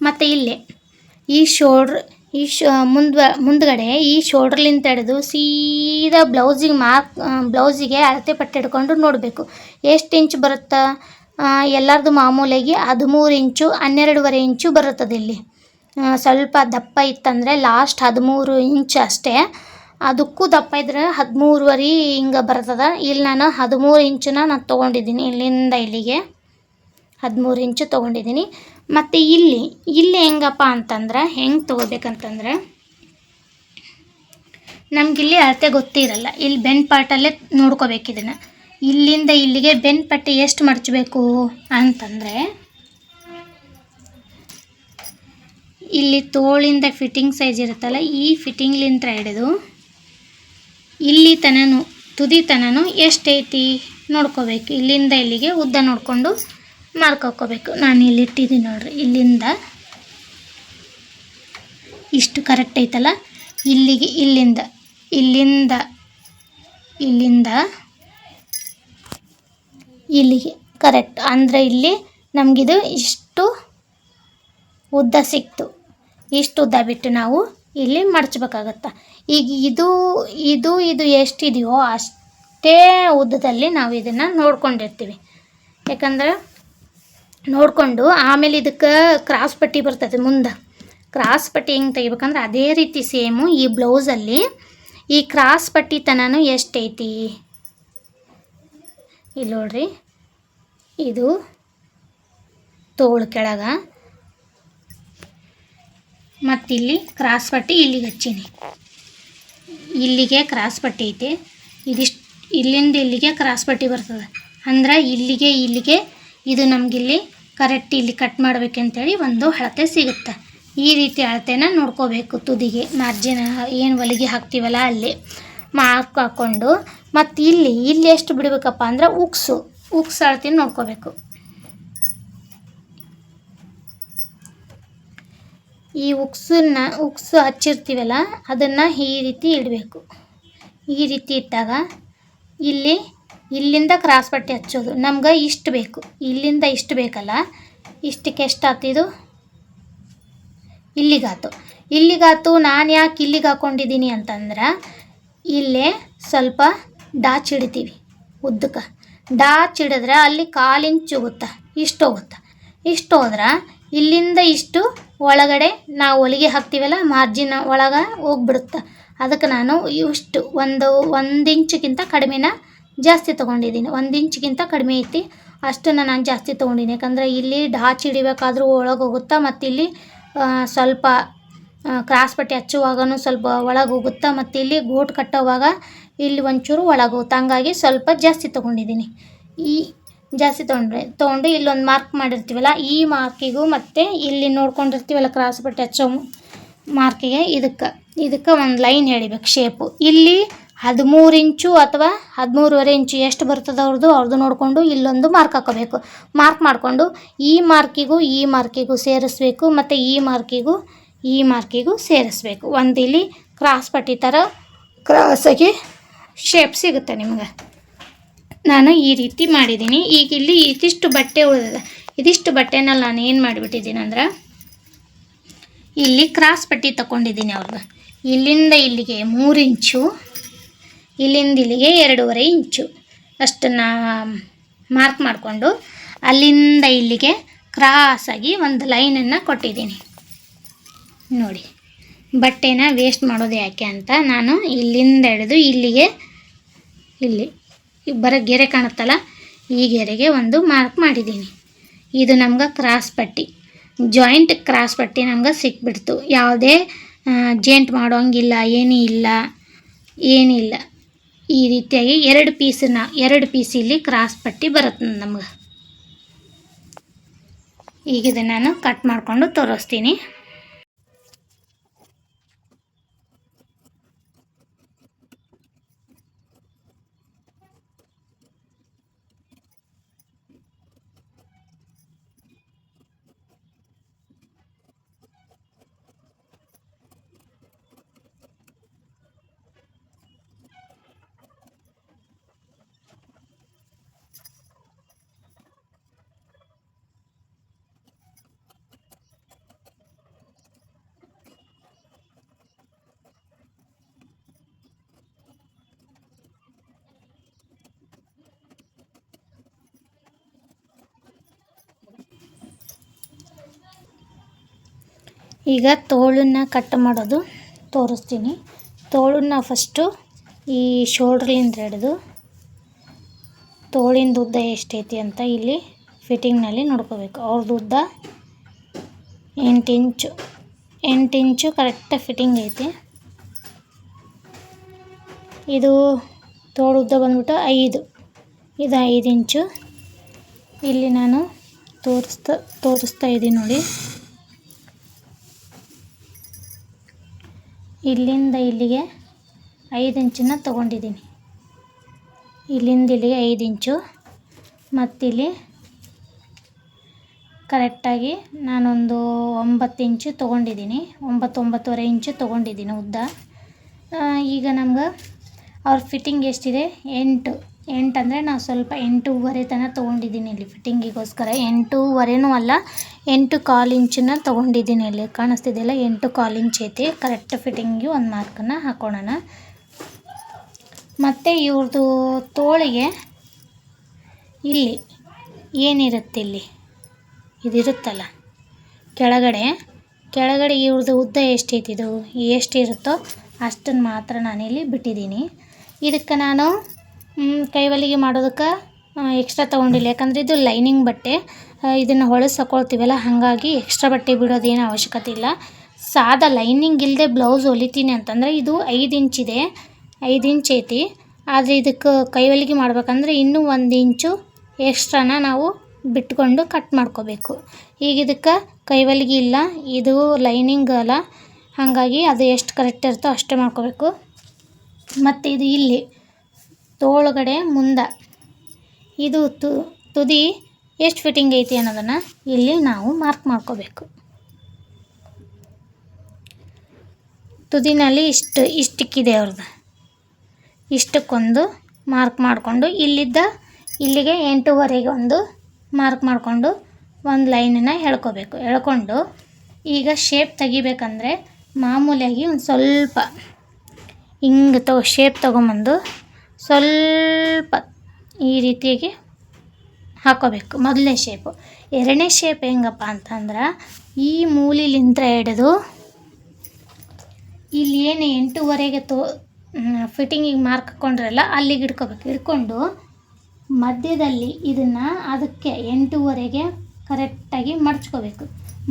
ಮತ್ತು ಇಲ್ಲಿ, ಈ ಶೋಲ್ಡ್ರ್ ಈ ಶೋ, ಮುಂದ್ವ, ಮುಂದ್ಗಡೆ ಈ ಶೋಲ್ಡ್ರ್ಲಿಂದ ಹಿಡಿದು ಸೀದಾ ಬ್ಲೌಸಿಗೆ ಮಾರ್ಕ್ ಬ್ಲೌಸಿಗೆ ಅಳತೆ ಪಟ್ಟಿ ಹಿಡ್ಕೊಂಡು ನೋಡಬೇಕು. ಎಷ್ಟು ಇಂಚ್ ಬರುತ್ತಾ? ಎಲ್ಲರದು ಮಾಮೂಲಿಯಾಗಿ ಹದಿಮೂರು ಇಂಚು, ಹನ್ನೆರಡುವರೆ ಇಂಚು ಬರುತ್ತದೆ ಇಲ್ಲಿ. ಸ್ವಲ್ಪ ದಪ್ಪ ಇತ್ತಂದರೆ ಲಾಸ್ಟ್ ಹದಿಮೂರು ಇಂಚ್ ಅಷ್ಟೇ. ಅದಕ್ಕೂ ದಪ್ಪ ಇದ್ರೆ ಹದಿಮೂರುವರೆ ಹಿಂಗೆ ಬರ್ತದೆ. ಇಲ್ಲಿ ನಾನು ಹದಿಮೂರು ಇಂಚನ್ನ ನಾನು ತೊಗೊಂಡಿದ್ದೀನಿ ಇಲ್ಲಿಂದ ಇಲ್ಲಿಗೆ. ಹದಿಮೂರು ಇಂಚು ತೊಗೊಂಡಿದ್ದೀನಿ. ಮತ್ತು ಇಲ್ಲಿ ಇಲ್ಲಿ ಹೆಂಗಪ್ಪ ಅಂತಂದ್ರೆ, ಹೆಂಗೆ ತೊಗೋಬೇಕಂತಂದ್ರೆ, ನಮಗಿಲ್ಲಿ ಅಳತೆ ಗೊತ್ತಿರಲ್ಲ. ಇಲ್ಲಿ ಬೆನ್ ಪಾರ್ಟಲ್ಲೇ ನೋಡ್ಕೋಬೇಕು ಇದನ್ನು ಇಲ್ಲಿಂದ ಇಲ್ಲಿಗೆ ಬೆನ್ ಪಟ್ಟಿ ಎಷ್ಟು ಮಡಚಬೇಕು ಅಂತಂದರೆ, ಇಲ್ಲಿ ತೋಳಿಂದ ಫಿಟ್ಟಿಂಗ್ ಸೈಜ್ ಇರುತ್ತಲ್ಲ, ಈ ಫಿಟ್ಟಿಂಗ್ಲಿಂದ ಹಿಡಿದು ಇಲ್ಲಿ ತನನು, ತುದಿ ತನನು ಎಷ್ಟೈತಿ ನೋಡ್ಕೋಬೇಕು. ಇಲ್ಲಿಂದ ಇಲ್ಲಿಗೆ ಉದ್ದ ನೋಡಿಕೊಂಡು ಮಾರ್ಕ್ ಹಾಕ್ಕೋಬೇಕು ನಾನು ಇಲ್ಲಿ ಇಟ್ಟಿದ್ದೀನಿ ನೋಡ್ರಿ. ಇಲ್ಲಿಂದ ಇಷ್ಟು ಕರೆಕ್ಟ್ ಐತಲ್ಲ? ಇಲ್ಲಿಗೆ ಇಲ್ಲಿಂದ ಇಲ್ಲಿಂದ ಇಲ್ಲಿಂದ, ಇಲ್ಲಿಗೆ ಕರೆಕ್ಟ್ ಅಂದರೆ ಇಲ್ಲಿ ನಮಗಿದು ಇಷ್ಟು ಉದ್ದ ಸಿಕ್ತು. ಇಷ್ಟು ಉದ್ದ ಬಿಟ್ಟು ನಾವು ಇಲ್ಲಿ ಮಡಚಬೇಕಾಗತ್ತೆ. ಈಗ ಇದು ಇದು ಇದು ಎಷ್ಟಿದೆಯೋ ಅಷ್ಟೇ ಉದ್ದದಲ್ಲಿ ನಾವು ಇದನ್ನು ನೋಡ್ಕೊಂಡಿರ್ತೀವಿ. ಯಾಕಂದ್ರೆ ನೋಡಿಕೊಂಡು ಆಮೇಲೆ ಇದಕ್ಕೆ ಕ್ರಾಸ್ ಪಟ್ಟಿ ಬರ್ತದೆ ಮುಂದೆ. ಕ್ರಾಸ್ ಪಟ್ಟಿ ಹೆಂಗೆ ತೆಗಿಬೇಕಂದ್ರೆ ಅದೇ ರೀತಿ ಸೇಮು ಈ ಬ್ಲೌಸಲ್ಲಿ ಈ ಕ್ರಾಸ್ ಪಟ್ಟಿ ತನೂ ಎಷ್ಟೈತಿ? ಇಲ್ಲಿ ನೋಡ್ರಿ. ಇದು ತೋಳು ಕೆಳಗ. ಮತ್ತಿಲ್ಲಿ ಕ್ರಾಸ್ ಪಟ್ಟಿ ಇಲ್ಲಿಗೆ ಹಚ್ಚೀನಿ. ಇಲ್ಲಿಗೆ ಕ್ರಾಸ್ ಪಟ್ಟಿ ಐತೆ. ಇದಿಷ್ಟು ಇಲ್ಲಿಂದ ಇಲ್ಲಿಗೆ ಕ್ರಾಸ್ ಪಟ್ಟಿ ಬರ್ತದೆ. ಅಂದ್ರೆ ಇಲ್ಲಿಗೆ ಇಲ್ಲಿಗೆ ಇದು ನಮಗಿಲ್ಲಿ ಕರೆಕ್ಟ್ ಇಲ್ಲಿ ಕಟ್ ಮಾಡಬೇಕಂತೇಳಿ ಒಂದು ಅಳತೆ ಸಿಗುತ್ತೆ. ಈ ರೀತಿ ಅಳತೆನ ನೋಡ್ಕೋಬೇಕು ತುದಿಗೆ. ಮಾರ್ಜಿನ ಏನು ಹೊಲಿಗೆ ಹಾಕ್ತೀವಲ್ಲ ಅಲ್ಲಿ? ಮಾರ್ಕ್ ಹಾಕ್ಕೊಂಡು ಮತ್ತು ಇಲ್ಲಿ ಇಲ್ಲಿ ಎಷ್ಟು ಬಿಡಬೇಕಪ್ಪ ಅಂದ್ರೆ ಉಕ್ಸು. ಉಕ್ಸ್ ಅಳತೆ ನೋಡ್ಕೋಬೇಕು. ಈ ಉಕ್ಸನ್ನ, ಉಕ್ಸು ಹಚ್ಚಿರ್ತೀವಲ್ಲ, ಅದನ್ನು ಈ ರೀತಿ ಇಡಬೇಕು. ಈ ರೀತಿ ಇಟ್ಟಾಗ ಇಲ್ಲಿ ಇಲ್ಲಿಂದ ಕ್ರಾಸ್ ಪಟ್ಟಿ ಹಚ್ಚೋದು. ನಮ್ಗೆ ಇಷ್ಟು ಬೇಕು. ಇಲ್ಲಿಂದ ಇಷ್ಟು ಬೇಕಲ್ಲ? ಇಷ್ಟಕ್ಕೆ ಎಷ್ಟು ಆತಿದು ಇಲ್ಲಿಗಾತು. ಇಲ್ಲಿಗಾತು ನಾನು ಯಾಕೆ ಇಲ್ಲಿಗೆ ಹಾಕ್ಕೊಂಡಿದ್ದೀನಿ ಅಂತಂದ್ರೆ, ಇಲ್ಲೇ ಸ್ವಲ್ಪ ಡಾಚ್ ಹಿಡಿತೀವಿ. ಉದ್ದಕ್ಕೆ. ಡಾಚ್ ಹಿಡಿದ್ರೆ ಅಲ್ಲಿ ಕಾಲು ಇಂಚು ಇಷ್ಟು ಹೋಗುತ್ತೆ? ಇಷ್ಟು ಹೋದ್ರೆ ಇಲ್ಲಿಂದ ಇಷ್ಟು ಒಳಗಡೆ ನಾವು ಹೊಲಿಗೆ ಹಾಕ್ತೀವಲ್ಲ ಮಾರ್ಜಿನ್ ಒಳಗೆ ಹೋಗ್ಬಿಡುತ್ತೆ? ಅದಕ್ಕೆ ನಾನು ಇಷ್ಟು ಒಂದು ಒಂದು ಇಂಚಿಗಿಂತ ಕಡಿಮೆನ ಜಾಸ್ತಿ ತೊಗೊಂಡಿದ್ದೀನಿ. ಒಂದು ಇಂಚ್ಗಿಂತ ಕಡಿಮೆ ಐತಿ. ಅಷ್ಟನ್ನು ನಾನು ಜಾಸ್ತಿ ತೊಗೊಂಡಿನಿ. ಯಾಕಂದರೆ ಇಲ್ಲಿ ಡಾಚ್ ಹಿಡಿಬೇಕಾದ್ರೂ ಒಳಗೆ ಹೋಗುತ್ತಾ ಮತ್ತು ಇಲ್ಲಿ ಸ್ವಲ್ಪ ಕ್ರಾಸ್ ಪಟ್ಟಿ ಹಚ್ಚುವಾಗನೂ ಸ್ವಲ್ಪ ಒಳಗೆ ಹೋಗುತ್ತಾ ಮತ್ತು ಇಲ್ಲಿ ಗೋಟ್ ಕಟ್ಟೋವಾಗ ಇಲ್ಲಿ ಒಂಚೂರು ಒಳಗೆ ಹೋಗುತ್ತೆ ಹಂಗಾಗಿ ಸ್ವಲ್ಪ ಜಾಸ್ತಿ ತೊಗೊಂಡಿದ್ದೀನಿ ಈ ಜಾಸ್ತಿ ತೊಗೊಂಡ್ರೆ, ತೊಗೊಂಡು ಇಲ್ಲೊಂದು ಮಾರ್ಕ್ ಮಾಡಿರ್ತೀವಲ್ಲ, ಈ ಮಾರ್ಕಿಗೂ ಮತ್ತು ಇಲ್ಲಿ ನೋಡ್ಕೊಂಡಿರ್ತೀವಲ್ಲ ಕ್ರಾಸ್ ಪಟ್ಟಿ ಹಚ್ಚೋ ಮಾರ್ಕಿಗೆ, ಇದಕ್ಕೆ ಇದಕ್ಕೆ ಒಂದು ಲೈನ್ ಹೇಳಿಬೇಕು, ಶೇಪು. ಇಲ್ಲಿ ಹದಿಮೂರು ಇಂಚು ಅಥವಾ ಹದಿಮೂರುವರೆ ಇಂಚು ಎಷ್ಟು ಬರ್ತದೆ ಅವ್ರದ್ದು ಅವ್ರದ್ದು ನೋಡಿಕೊಂಡು ಇಲ್ಲೊಂದು ಮಾರ್ಕ್ ಹಾಕೋಬೇಕು ಮಾರ್ಕ್ ಮಾಡಿಕೊಂಡು ಈ ಮಾರ್ಕಿಗೂ ಈ ಮಾರ್ಕಿಗೂ ಸೇರಿಸ್ಬೇಕು, ಮತ್ತು ಈ ಮಾರ್ಕಿಗೂ ಈ ಮಾರ್ಕಿಗೂ ಸೇರಿಸ್ಬೇಕು. ಒಂದು ಇಲ್ಲಿ ಕ್ರಾಸ್ ಪಟ್ಟಿ ಥರ ಕ್ರಾಸಾಗಿ ಶೇಪ್ ಸಿಗುತ್ತೆ ನಿಮ್ಗೆ. ನಾನು ಈ ರೀತಿ ಮಾಡಿದ್ದೀನಿ. ಈಗ ಇಲ್ಲಿ ಇದಿಷ್ಟು ಬಟ್ಟೆ ಉಳಿದಿದೆ ಇದಿಷ್ಟು ಬಟ್ಟೆನಲ್ಲಿ ನಾನು ಏನು ಮಾಡಿಬಿಟ್ಟಿದ್ದೀನಿ ಅಂದ್ರೆ ಇಲ್ಲಿ ಕ್ರಾಸ್ ಪಟ್ಟಿ ತಗೊಂಡಿದ್ದೀನಿ ಅವ್ರದ್ದು ಇಲ್ಲಿಂದ ಇಲ್ಲಿಗೆ ಮೂರು ಇಂಚು ಇಲ್ಲಿಂದ ಇಲ್ಲಿಗೆ ಎರಡೂವರೆ ಇಂಚು. ಅಷ್ಟನ್ನು ಮಾರ್ಕ್ ಮಾಡಿಕೊಂಡು ಅಲ್ಲಿಂದ ಇಲ್ಲಿಗೆ ಕ್ರಾಸಾಗಿ ಒಂದು ಲೈನನ್ನು ಕೊಟ್ಟಿದ್ದೀನಿ. ನೋಡಿ, ಬಟ್ಟೆನ ವೇಸ್ಟ್ ಮಾಡೋದು ಯಾಕೆ ಅಂತ ನಾನು ಇಲ್ಲಿಂದ ಹಿಡಿದು ಇಲ್ಲಿಗೆ, ಇಲ್ಲಿ ಬರೋ ಗೆರೆ ಕಾಣುತ್ತಲ್ಲ, ಈ ಗೆರೆಗೆ ಒಂದು ಮಾರ್ಕ್ ಮಾಡಿದ್ದೀನಿ. ಇದು ನಮ್ಗೆ ಕ್ರಾಸ್ ಪಟ್ಟಿ. ಜಾಯಿಂಟ್ ಕ್ರಾಸ್ ಪಟ್ಟಿ ನಮ್ಗೆ ಸಿಕ್ಬಿಡ್ತು. ಯಾವುದೇ ಜೇಂಟ್ ಮಾಡೋಂಗಿಲ್ಲ ಏನೂ ಇಲ್ಲ ಏನಿಲ್ಲ. ಈ ರೀತಿಯಾಗಿ ಎರಡು ಪೀಸನ್ನ ಎರಡು ಪೀಸ್ ಇಲ್ಲಿ ಕ್ರಾಸ್ ಪಟ್ಟಿ ಬರುತ್ತೆ ನಮ್ಗೆ. ಈಗ ನಾನು ಕಟ್ ಮಾಡಿಕೊಂಡು ತೋರಿಸ್ತೀನಿ. ಈಗ ತೋಳನ್ನ ಕಟ್ ಮಾಡೋದು ತೋರಿಸ್ತೀನಿ. ತೋಳನ್ನ ಫಸ್ಟು ಈ ಶೋಲ್ಡ್ರ್ಲಿಂದ ಹಿಡಿದು ತೋಳಿನ ಉದ್ದ ಎಷ್ಟೈತಿ ಅಂತ ಇಲ್ಲಿ ಫಿಟ್ಟಿಂಗ್ನಲ್ಲಿ ನೋಡ್ಕೋಬೇಕು. ಅವ್ರದ್ದು ಉದ್ದ ಎಂಟು ಇಂಚು ಎಂಟು ಇಂಚು ಕರೆಕ್ಟಾಗಿ ಫಿಟ್ಟಿಂಗ್ ಐತಿ. ಇದು ತೋಳು ಉದ್ದ ಬಂದ್ಬಿಟ್ಟು ಐದು, ಇದು ಐದು ಇಂಚು. ಇಲ್ಲಿ ನಾನು ತೋರಿಸ್ತಾ ತೋರಿಸ್ತಾ ಇದ್ದೀನಿ ನೋಡಿ. ಇಲ್ಲಿಂದ ಇಲ್ಲಿಗೆ ಐದು ಇಂಚನ್ನು ತೊಗೊಂಡಿದ್ದೀನಿ. ಇಲ್ಲಿಂದ ಇಲ್ಲಿಗೆ ಐದು ಇಂಚು. ಮತ್ತಿಲ್ಲಿ ಕರೆಕ್ಟಾಗಿ ನಾನೊಂದು ಒಂಬತ್ತು ಇಂಚು ತೊಗೊಂಡಿದ್ದೀನಿ. ಒಂಬತ್ತೊಂಬತ್ತುವರೆ ಇಂಚು ತೊಗೊಂಡಿದ್ದೀನಿ ಉದ್ದ. ಈಗ ನಮ್ಗೆ ಅವ್ರ ಫಿಟ್ಟಿಂಗ್ ಎಷ್ಟಿದೆ? ಎಂಟು. ಎಂಟು ಅಂದರೆ ನಾವು ಸ್ವಲ್ಪ ಎಂಟೂವರೆ ತನಕ ತೊಗೊಂಡಿದ್ದೀನಿ ಇಲ್ಲಿ ಫಿಟ್ಟಿಂಗಿಗೋಸ್ಕರ ಎಂಟೂವರೆನೂ ಅಲ್ಲ, ಎಂಟು ಕಾಲು ಇಂಚನ್ನ ತೊಗೊಂಡಿದ್ದೀನಿ ಇಲ್ಲಿ. ಕಾಣಿಸ್ತಿದೆಯಲ್ಲ, ಎಂಟು ಕಾಲು ಇಂಚ್ ಐತಿ. ಕರೆಕ್ಟ್ ಫಿಟ್ಟಿಂಗಿ ಒಂದು ಮಾರ್ಕನ್ನು ಹಾಕೋಣ ಮತ್ತು ಇವ್ರದ್ದು ತೋಳಿಗೆ ಇಲ್ಲಿ ಏನಿರುತ್ತೆ ಇಲ್ಲಿ? ಇದಿರುತ್ತಲ್ಲ, ಕೆಳಗಡೆ. ಕೆಳಗಡೆ ಇವ್ರದ್ದು ಉದ್ದ ಎಷ್ಟೈತಿದು ಎಷ್ಟಿರುತ್ತೋ ಅಷ್ಟನ್ನು ಮಾತ್ರ ನಾನಿಲ್ಲಿ ಬಿಟ್ಟಿದ್ದೀನಿ. ಇದಕ್ಕೆ ನಾನು ಮ್, ಕೈವಲಿಗೆ ಮಾಡೋದಕ್ಕೆ ಎಕ್ಸ್ಟ್ರಾ ತೊಗೊಂಡಿಲ್ಲ. ಯಾಕಂದರೆ ಇದು ಲೈನಿಂಗ್ ಬಟ್ಟೆ. ಇದನ್ನು ಹಾಕೊಳ್ತೀವಲ್ಲ ಹಾಗಾಗಿ ಎಕ್ಸ್ಟ್ರಾ ಬಟ್ಟೆ ಬಿಡೋದೇನು ಅವಶ್ಯಕತೆ ಇಲ್ಲ. ಸಾದಾ ಲೈನಿಂಗ್ ಇಲ್ಲದೆ ಬ್ಲೌಸ್ ಹೊಲಿತೀನಿ ಅಂತಂದರೆ ಇದು ಐದು ಇಂಚಿದೆ ಐದು ಇಂಚ್ ಐತಿ. ಆದರೆ ಇದಕ್ಕೆ ಕೈವಲಿಗೆ ಮಾಡ್ಬೇಕಂದ್ರೆ ಇನ್ನೂ ಒಂದು ಇಂಚು ಎಕ್ಸ್ಟ್ರಾನ ನಾವು ಬಿಟ್ಕೊಂಡು ಕಟ್ ಮಾಡ್ಕೋಬೇಕು. ಈಗ ಇದಕ್ಕೆ ಕೈವಲಿಗೆ ಇಲ್ಲ ಇದು ಲೈನಿಂಗ್ ಅಲ್ಲ. ಹಾಗಾಗಿ ಅದು ಎಷ್ಟು ಕರೆಕ್ಟ್ ಇರುತ್ತೋ ಅಷ್ಟೇ ಮಾಡ್ಕೋಬೇಕು. ಮತ್ತು ಇದು ಇಲ್ಲಿ. ತೋಳುಗಡೆ ಮುಂದ. ಇದು ತುದಿ ಎಷ್ಟು ಫಿಟ್ಟಿಂಗ್ ಐತಿ ಅನ್ನೋದನ್ನು ಇಲ್ಲಿ ನಾವು ಮಾರ್ಕ್ ಮಾಡ್ಕೋಬೇಕು. ತುದಿನಲ್ಲಿ ಇಷ್ಟು, ಇಷ್ಟಕ್ಕಿದೆ ಅವ್ರದ್ದು ಇಷ್ಟಕ್ಕೊಂದು ಮಾರ್ಕ್ ಮಾಡಿಕೊಂಡು ಇಲ್ಲಿದ್ದ, ಇಲ್ಲಿಗೆ ಎಂಟೂವರೆಗೆ ಒಂದು ಮಾರ್ಕ್ ಮಾಡಿಕೊಂಡು ಒಂದು ಲೈನನ್ನು ಎಳ್ಕೊಬೇಕು. ಎಳ್ಕೊಂಡು ಈಗ ಶೇಪ್ ತೆಗಿಬೇಕಂದ್ರೆ ಮಾಮೂಲಿಯಾಗಿ ಒಂದು ಸ್ವಲ್ಪ ಹಿಂಗೆ ತಗೋ ಶೇಪ್ ತೊಗೊಂಬಂದು ಸ್ವಲ್ಪ ಈ ರೀತಿಯಾಗಿ ಹಾಕೋಬೇಕು. ಮೊದಲನೇ ಶೇಪು ಎರಡನೇ ಶೇಪ್ ಹೆಂಗಪ್ಪ ಅಂತಂದ್ರೆ, ಈ ಮೂಲಿಲಿಂದ ಹಿಡಿದು ಇಲ್ಲಿ ಏನು ಎಂಟೂವರೆಗೆ ತೋ ಫಿಟ್ಟಿಂಗಿಗೆ ಮಾರ್ಕ್ ಹಾಕ್ಕೊಂಡ್ರಲ್ಲ ಅಲ್ಲಿಗೆ ಇಡ್ಕೋಬೇಕು ಇಡ್ಕೊಂಡು ಮಧ್ಯದಲ್ಲಿ ಇದನ್ನು ಅದಕ್ಕೆ ಎಂಟೂವರೆಗೆ ಕರೆಕ್ಟಾಗಿ ಮಡ್ಚ್ಕೋಬೇಕು.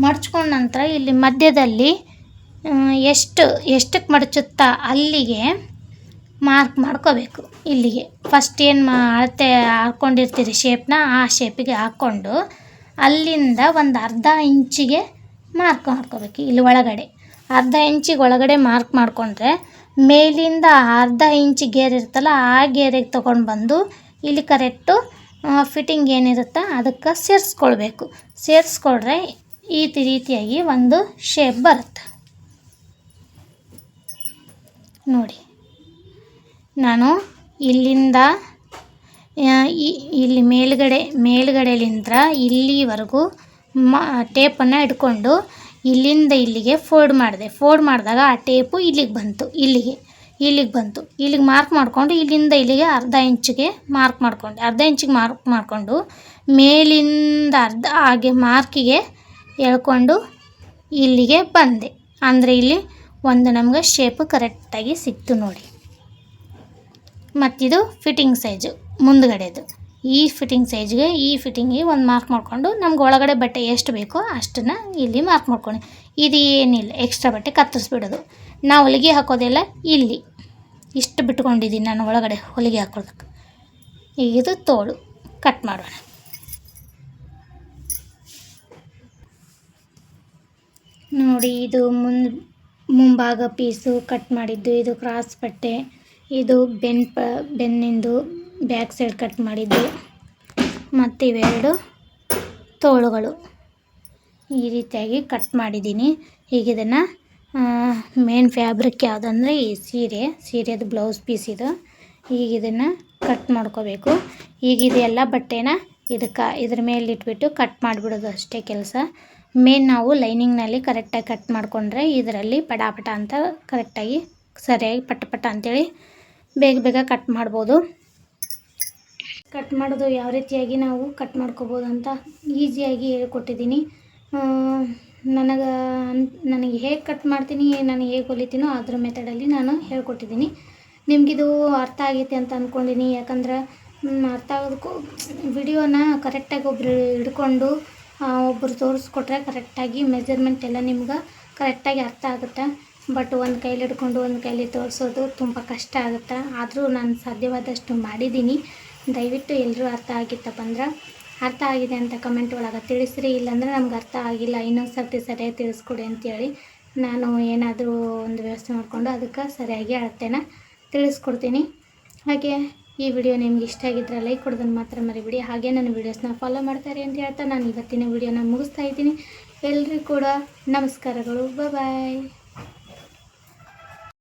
ಮಡ್ಚ್ಕೊಂಡ ನಂತರ ಇಲ್ಲಿ ಮಧ್ಯದಲ್ಲಿ ಎಷ್ಟು ಎಷ್ಟಕ್ಕೆ ಮಡಚುತ್ತಾ ಅಲ್ಲಿಗೆ ಮಾರ್ಕ್ ಮಾಡ್ಕೋಬೇಕು ಇಲ್ಲಿಗೆ. ಫಸ್ಟ್ ಏನು ಮಾ ಅಳತೆ ಹಾಕ್ಕೊಂಡಿರ್ತೀರಿ ಶೇಪ್ನ ಆ ಶೇಪಿಗೆ ಹಾಕ್ಕೊಂಡು ಅಲ್ಲಿಂದ ಒಂದು ಅರ್ಧ ಇಂಚಿಗೆ ಮಾರ್ಕ್ ಮಾಡ್ಕೋಬೇಕು ಇಲ್ಲಿ ಒಳಗಡೆ. ಅರ್ಧ ಇಂಚಿಗೆ ಒಳಗಡೆ ಮಾರ್ಕ್ ಮಾಡಿಕೊಂಡ್ರೆ ಮೇಲಿಂದ ಅರ್ಧ ಇಂಚ್ ಗೇರ್ ಇರುತ್ತಲ್ಲ, ಆ ಗೇರಿಗೆ ತೊಗೊಂಡು ಬಂದು ಇಲ್ಲಿ ಕರೆಕ್ಟು ಫಿಟ್ಟಿಂಗ್ ಏನಿರುತ್ತೆ ಅದಕ್ಕೆ ಸೇರಿಸ್ಕೊಳ್ಬೇಕು. ಸೇರಿಸ್ಕೊಂಡ್ರೆ ಈ ರೀತಿಯಾಗಿ ಒಂದು ಶೇಪ್ ಬರುತ್ತೆ. ನೋಡಿ. ನಾನು ಇಲ್ಲಿಂದ ಇಲ್ಲಿ ಮೇಲುಗಡೆ ಮೇಲುಗಡೆಯಿಂದ ಇಲ್ಲಿವರೆಗೂ ಮ, ಟೇಪನ್ನು ಇಟ್ಕೊಂಡು ಇಲ್ಲಿಂದ ಇಲ್ಲಿಗೆ ಫೋಲ್ಡ್ ಮಾಡಿದೆ. ಫೋಲ್ಡ್ ಮಾಡಿದಾಗ ಆ ಟೇಪು ಇಲ್ಲಿಗೆ ಬಂತು, ಇಲ್ಲಿಗೆ ಇಲ್ಲಿಗೆ ಬಂತು. ಇಲ್ಲಿಗೆ ಮಾರ್ಕ್ ಮಾಡಿಕೊಂಡು ಇಲ್ಲಿಂದ ಇಲ್ಲಿಗೆ ಅರ್ಧ ಇಂಚಿಗೆ ಮಾರ್ಕ್ ಮಾಡಿಕೊಂಡೆ. ಅರ್ಧ ಇಂಚಿಗೆ ಮಾರ್ಕ್ ಮಾಡಿಕೊಂಡು ಮೇಲಿಂದ ಅರ್ಧ ಹಾಗೆ ಮಾರ್ಕಿಗೆ ಎಳ್ಕೊಂಡು ಇಲ್ಲಿಗೆ ಬಂದೆ. ಅಂದರೆ ಇಲ್ಲಿ ಒಂದು ನಮಗೆ ಶೇಪ್ ಕರೆಕ್ಟಾಗಿ ಸಿಕ್ತು ನೋಡಿ. ಮತ್ತಿದು ಫಿಟ್ಟಿಂಗ್ ಸೈಜು ಮುಂದುಗಡೆದು. ಈ ಫಿಟ್ಟಿಂಗ್ ಸೈಜ್ಗೆ ಈ ಫಿಟ್ಟಿಂಗಿಗೆ ಒಂದು ಮಾರ್ಕ್ ಮಾಡಿಕೊಂಡು ನಮ್ಗೆ ಒಳಗಡೆ ಬಟ್ಟೆ ಎಷ್ಟು ಬೇಕೋ ಅಷ್ಟನ್ನು ಇಲ್ಲಿ ಮಾರ್ಕ್ ಮಾಡ್ಕೊಂಡು ಇದು ಏನಿಲ್ಲ ಎಕ್ಸ್ಟ್ರಾ ಬಟ್ಟೆ ಕತ್ತರಿಸ್ಬಿಡೋದು. ನಾವು ಹೊಲಿಗೆ ಹಾಕೋದೆಲ್ಲ ಇಲ್ಲಿ. ಇಷ್ಟು ಬಿಟ್ಕೊಂಡಿದ್ದೀನಿ ನಾನು ಒಳಗಡೆ ಹೊಲಿಗೆ ಹಾಕೋದಕ್ಕೆ ಈಗ ಇದು ತೋಳು ಕಟ್ ಮಾಡೋಣ. ನೋಡಿ, ಇದು ಮುನ್ ಮುಂಭಾಗ ಪೀಸು ಕಟ್ ಮಾಡಿದ್ದು, ಇದು ಕ್ರಾಸ್ ಬಟ್ಟೆ. ಇದು ಬೆನ್ ಪ, ಬೆನ್ನಿಂದು ಬ್ಯಾಕ್ ಸೈಡ್ ಕಟ್ ಮಾಡಿದ್ದು. ಮತ್ತು ಇವೆರಡು ತೋಳುಗಳು. ಈ ರೀತಿಯಾಗಿ ಕಟ್ ಮಾಡಿದ್ದೀನಿ. ಈಗ ಇದನ್ನು ಮೇನ್ ಫ್ಯಾಬ್ರಿಕ್ ಯಾವುದಂದ್ರೆ ಈ ಸೀರೆ, ಸೀರೆದು ಬ್ಲೌಸ್ ಪೀಸ್ ಇದು. ಈಗ ಇದನ್ನು ಕಟ್ ಮಾಡ್ಕೋಬೇಕು. ಈಗ ಇದೆಲ್ಲ ಬಟ್ಟೆನ ಇದಕ್ಕೆ, ಇದ್ರ ಮೇಲೆ ಇಟ್ಬಿಟ್ಟು ಕಟ್ ಮಾಡಿಬಿಡೋದು ಅಷ್ಟೇ ಕೆಲಸ. ಮೇನ್ ನಾವು ಲೈನಿಂಗ್ನಲ್ಲಿ ಕರೆಕ್ಟಾಗಿ ಕಟ್ ಮಾಡಿಕೊಂಡ್ರೆ ಇದರಲ್ಲಿ ಪಟ ಪಟ ಅಂತ ಕರೆಕ್ಟಾಗಿ ಸರಿಯಾಗಿ ಪಟ ಪಟ ಅಂತೇಳಿ ಬೇಗ ಬೇಗ ಕಟ್ ಮಾಡ್ಬೋದು. ಕಟ್ ಮಾಡೋದು ಯಾವ ರೀತಿಯಾಗಿ ನಾವು ಕಟ್ ಮಾಡ್ಕೋಬೋದು ಅಂತ ಈಸಿಯಾಗಿ ಹೇಳ್ಕೊಟ್ಟಿದ್ದೀನಿ. ನನಗೆ ನನಗೆ ಹೇಗೆ ಕಟ್ ಮಾಡ್ತೀನಿ ನಾನು ಹೇಗೆ ಹೊಲಿತೀನೋ ಅದ್ರ ಮೆಥಡಲ್ಲಿ ನಾನು ಹೇಳ್ಕೊಟ್ಟಿದ್ದೀನಿ. ನಿಮಗಿದು ಅರ್ಥ ಆಗೈತೆ ಅಂತ ಅಂದ್ಕೊಂಡಿನಿ ಯಾಕಂದ್ರೆ ಅರ್ಥ ಆಗೋದಕ್ಕೂ ವಿಡಿಯೋನ ಕರೆಕ್ಟಾಗಿ ಒಬ್ಬರು ಹಿಡ್ಕೊಂಡು ಒಬ್ಬರು ತೋರಿಸ್ಕೊಟ್ರೆ ಕರೆಕ್ಟಾಗಿ ಮೆಜರ್ಮೆಂಟ್ ಎಲ್ಲ ನಿಮ್ಗೆ ಕರೆಕ್ಟಾಗಿ ಅರ್ಥ ಆಗುತ್ತೆ. ಬಟ್ ಒಂದು ಕೈಲಿ ಹಿಡ್ಕೊಂಡು ಒಂದು ಕೈಲಿ ತೋರಿಸೋದು ತುಂಬ ಕಷ್ಟ ಆಗುತ್ತೆ. ಆದರೂ ನಾನು ಸಾಧ್ಯವಾದಷ್ಟು ಮಾಡಿದ್ದೀನಿ ದಯವಿಟ್ಟು ಎಲ್ಲರೂ ಅರ್ಥ ಆಗಿತ್ತಪ್ಪ ಅಂದ್ರೆ ಅರ್ಥ ಆಗಿದೆ ಅಂತ ಕಮೆಂಟ್ ಒಳಗೆ ತಿಳಿಸ್ರಿ. ಇಲ್ಲಾಂದ್ರೆ ನಮ್ಗೆ ಅರ್ಥ ಆಗಿಲ್ಲ. ಇನ್ನೊಂದು ಸರ್ತಿ ಸರಿಯಾಗಿ ತಿಳಿಸ್ಕೊಡಿ ಅಂತೇಳಿ ನಾನು ಏನಾದರೂ ಒಂದು ವ್ಯವಸ್ಥೆ ಮಾಡಿಕೊಂಡು ಅದಕ್ಕೆ ಸರಿಯಾಗಿ ಅಳತೆನ ತಿಳಿಸ್ಕೊಡ್ತೀನಿ. ಹಾಗೆ ಈ ವಿಡಿಯೋ ನಿಮ್ಗೆ ಇಷ್ಟ ಆಗಿದ್ರೆ ಲೈಕ್ ಕೊಡೋದನ್ನು ಮಾತ್ರ ಮರಿಬಿಡಿ. ಹಾಗೆ ನನ್ನ ವೀಡಿಯೋಸ್ನ ಫಾಲೋ ಮಾಡ್ತಾರೆ ಅಂತ ಹೇಳ್ತಾ ನಾನು ಇವತ್ತಿನ ವಿಡಿಯೋನ ಮುಗಿಸ್ತಾ ಇದ್ದೀನಿ. ಎಲ್ರಿಗೂ ಕೂಡ ನಮಸ್ಕಾರಗಳು. ಬಾಯ್